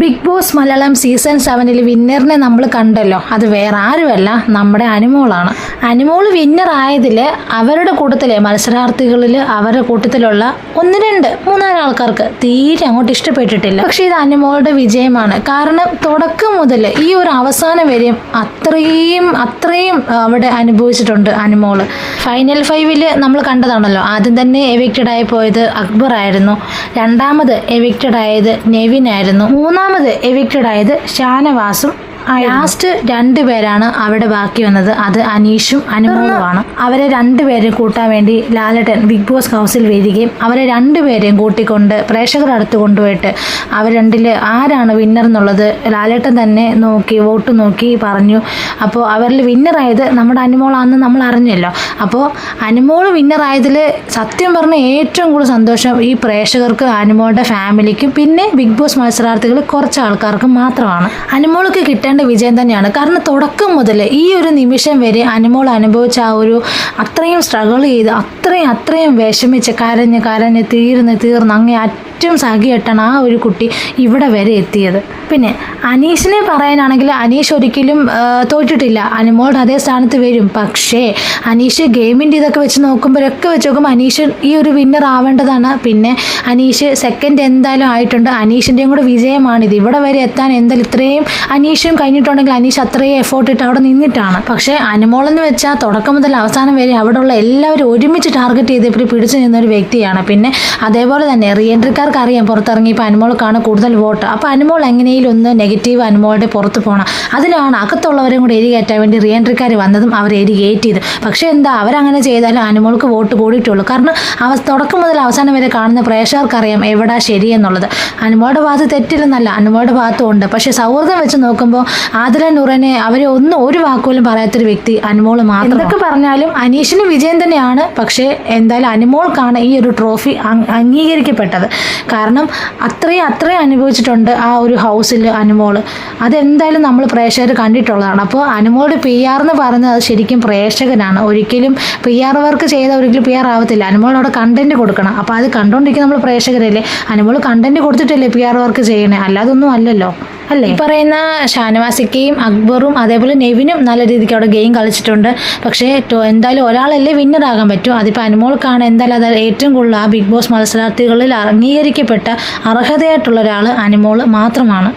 Big boss Malayalam season സെവനിൽ വിന്നറിനെ നമ്മൾ കണ്ടല്ലോ. അത് വേറെ ആരുമല്ല നമ്മുടെ അനുമോളാണ്. അനുമോൾ വിന്നർ ആയതിൽ അവരുടെ കൂട്ടത്തിലെ മത്സരാർത്ഥികളിൽ അവരുടെ കൂട്ടത്തിലുള്ള ഒന്ന് രണ്ട് മൂന്നാൽ ആൾക്കാർക്ക് തീരെ അങ്ങോട്ട് ഇഷ്ടപ്പെട്ടിട്ടില്ല. പക്ഷേ ഇത് അനുമോളുടെ വിജയമാണ്. കാരണം തുടക്കം മുതൽ ഈ ഒരു അവസാനം വരെയും അത്രയും അത്രയും അവിടെ അനുഭവിച്ചിട്ടുണ്ട് അനുമോൾ ഫൈനൽ ഫൈവിൽ നമ്മൾ കണ്ടതാണല്ലോ. ആദ്യം തന്നെ എവിക്റ്റഡ് ആയി പോയത് അക്ബർ ആയിരുന്നു രണ്ടാമത് എവിക്റ്റഡ് ആയത് നെവിൻ ആയിരുന്നു. മൂന്നാമത് എവിക്റ്റഡ് ആയത് ഷാനവാസും ലാസ്റ്റ് രണ്ടുപേരാണ് അവിടെ ബാക്കി വന്നത്. അത് അനീഷും അനുമോളുമാണ്. അവരെ രണ്ടുപേരെ കൂട്ടാൻ വേണ്ടി ലാലട്ടൻ ബിഗ് ബോസ് ഹൗസിൽ വരികയും അവരെ രണ്ടുപേരെയും കൂട്ടിക്കൊണ്ട് പ്രേക്ഷകരുടെ അടുത്ത് കൊണ്ടുപോയിട്ട് അവർ രണ്ടിൽ ആരാണ് വിന്നർ എന്നുള്ളത് ലാലേട്ടൻ തന്നെ നോക്കി വോട്ട് നോക്കി പറഞ്ഞു. അപ്പോൾ അവരിൽ വിന്നറായത് നമ്മുടെ അനുമോളാണെന്ന് നമ്മൾ അറിഞ്ഞല്ലോ. അപ്പോൾ അനുമോൾ വിന്നറായതിൽ സത്യം പറഞ്ഞ ഏറ്റവും കൂടുതൽ സന്തോഷം ഈ പ്രേക്ഷകർക്ക് അനുമോളുടെ ഫാമിലിക്കും പിന്നെ ബിഗ് ബോസ് മത്സരാർത്ഥികൾ കുറച്ച് ആൾക്കാർക്കും മാത്രമാണ്. അനുമോൾക്ക് കിട്ടേണ്ട വിജയം തന്നെയാണ്. കാരണം തുടക്കം മുതൽ ഈ ഒരു നിമിഷം വരെ അനുമോൾ അനുഭവിച്ച ആ ഒരു അത്രയും സ്ട്രഗിൾ ചെയ്ത് അത്രയും അത്രയും വിഷമിച്ച് കരഞ്ഞ് കരഞ്ഞ് തീർന്ന് തീർന്ന് അങ്ങേ അറ്റവും സഖിയെട്ടാണ് ആ ഒരു കുട്ടി ഇവിടെ വരെ എത്തിയത്. പിന്നെ അനീഷിനെ പറയാനാണെങ്കിൽ അനീഷ് ഒരിക്കലും തോറ്റിട്ടില്ല. അനുമോളുടെ അതേ സ്ഥാനത്ത് വരും. പക്ഷേ അനീഷ് ഗെയിമിന്റെ ഇതൊക്കെ വെച്ച് നോക്കുമ്പോഴൊക്കെ വെച്ച് നോക്കുമ്പോൾ അനീഷ് ഈ ഒരു വിന്നർ ആവേണ്ടതാണ്. പിന്നെ അനീഷ് സെക്കൻഡ് എന്തായാലും ആയിട്ടുണ്ട്. അനീഷിന്റെയും കൂടെ വിജയമാണിത്. ഇവിടെ വരെ എത്താൻ എന്തായാലും ഇത്രയും അനീഷും കഴിഞ്ഞിട്ടുണ്ടെങ്കിൽ അനീഷ് അത്രയും എഫോർട്ട് ഇട്ട് അവിടെ നിന്നിട്ടാണ്. പക്ഷേ അനുമോൾ എന്ന് വെച്ചാൽ തുടക്കം മുതൽ അവസാനം വരെ അവിടെയുള്ള എല്ലാവരും ഒരുമിച്ച് ടാർഗറ്റ് ചെയ്തപ്പോൾ പിടിച്ചു നിന്ന ഒരു വ്യക്തിയാണ്. പിന്നെ അതേപോലെ തന്നെ റീ എൻട്രിക്കാർക്ക് അറിയാം പുറത്തിറങ്ങിയപ്പോൾ അനുമോൾക്കാണ് കൂടുതൽ വോട്ട്. അപ്പോൾ അനുമോൾ എങ്ങനെയും ഒന്ന് നെഗറ്റീവ് അനുമോളുടെ പുറത്ത് പോകണം അതിലാണ് അകത്തുള്ളവരെയും കൂടി എരി കയറ്റാൻ വേണ്ടി റീ എൻട്രിക്കാർ വന്നതും അവർ എരി കയറ്റി ചെയ്തു പക്ഷേ എന്താ അവരങ്ങനെ ചെയ്താലും അനുമോൾക്ക് വോട്ട് കൂടിയിട്ടുള്ളൂ. കാരണം അവ തുടക്കം മുതൽ അവസാനം വരെ കാണുന്ന പ്രേക്ഷകർക്കറിയാം എവിടാ ശരിയെന്നുള്ളത്. അനുമോളുടെ ഭാഗത്ത് തെറ്റില്ലെന്നല്ല അനുമോളുടെ ഭാഗത്തും ഉണ്ട്. പക്ഷേ സൗഹൃദം വെച്ച് നോക്കുമ്പോൾ ആദില നൂറനെ അവരെ ഒന്നും ഒരു വാക്കുപോലും പറയാത്തൊരു വ്യക്തി അനുമോൾ മാത്രം. എന്തൊക്കെ പറഞ്ഞാലും അനീഷിന് വിജയം തന്നെയാണ്. പക്ഷേ എന്തായാലും അനുമോൾക്കാണ് ഈ ഒരു ട്രോഫി അംഗീകരിക്കപ്പെട്ടത്. കാരണം അത്രയും അത്രയും അനുഭവിച്ചിട്ടുണ്ട് ആ ഒരു ഹൗസിൽ അനുമോൾ അതെന്തായാലും നമ്മൾ പ്രേക്ഷകർ കണ്ടിട്ടുള്ളതാണ്. അപ്പോൾ അനുമോളുടെ പി ആർ എന്ന് പറയുന്നത് അത് ശരിക്കും പ്രേക്ഷകനാണ്. ഒരിക്കലും പി ആർ വർക്ക് ചെയ്ത ഒരിക്കലും പി ആർ ആവത്തില്ല. അനുമോൾ കണ്ടന്റ് കൊടുക്കണം. അപ്പോൾ അത് കണ്ടുകൊണ്ടിരിക്കുന്ന നമ്മൾ പ്രേക്ഷകരല്ലേ? അനുമോൾ കണ്ടന്റ് കൊടുത്തിട്ടല്ലേ പി ആർ വർക്ക് ചെയ്യണേ? അല്ലാതൊന്നും അല്ലല്ലോ. അല്ലേ? പറയുന്ന ഷാനവാസിക്കയും അക്ബറും അതേപോലെ നെവിനും നല്ല രീതിക്ക് അവിടെ ഗെയിം കളിച്ചിട്ടുണ്ട്. പക്ഷേ എന്തായാലും ഒരാളല്ലേ വിന്നർ ആകാൻ പറ്റും. അതിപ്പോൾ അനുമോൾക്കാണ് എന്തായാലും അത് ഏറ്റവും കൂടുതൽ ആ ബിഗ് ബോസ് മത്സരാർത്ഥികളിൽ അംഗീകരിക്കപ്പെട്ട അർഹതയായിട്ടുള്ള ഒരാൾ അനുമോൾ മാത്രമാണ്.